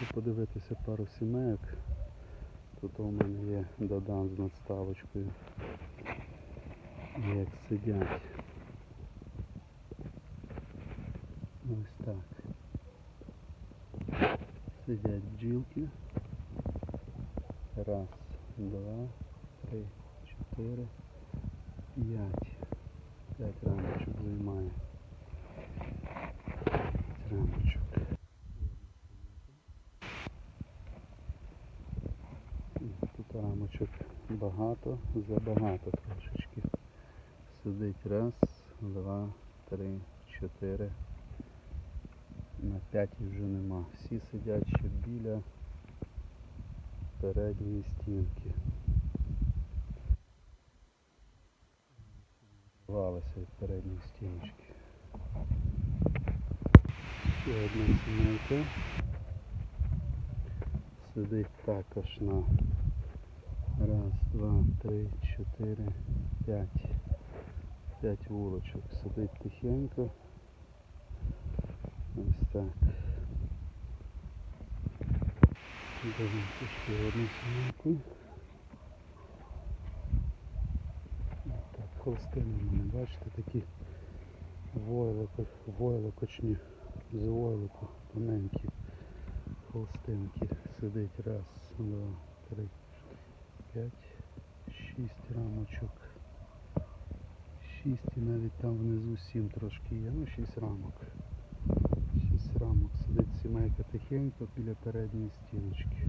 Вирішив подивитися пару сімейок. Тут у мене є додан з надставочкою. Як сидять. Ось так. Сидять бджілки. Раз, два, три, чотири, п'ять. П'ять рамочок займає. П'ять рамочок. Тут рамочок багато, забагато трошечки. Сидить раз, два, три, чотири. На п'ятій вже нема. Всі сидять ще біля передньої стінки. Валися від передньої стіночки. Ще одна сімейка. Сидить також на три, чотири, п'ять. П'ять вулочок. Сидить тихенько. Ось так. Дивимося ще одну сімейку. Так, холстини мене, бачите, такі войлоко, войлокочні з войлоку тоненькі холстинки. Сидить раз, два, три, п'ять, шість рамочок. Шість і навіть там внизу сім трошки є. Ну, шість рамок. Шість рамок. Сидить сімейка тихенько біля передньої стіночки.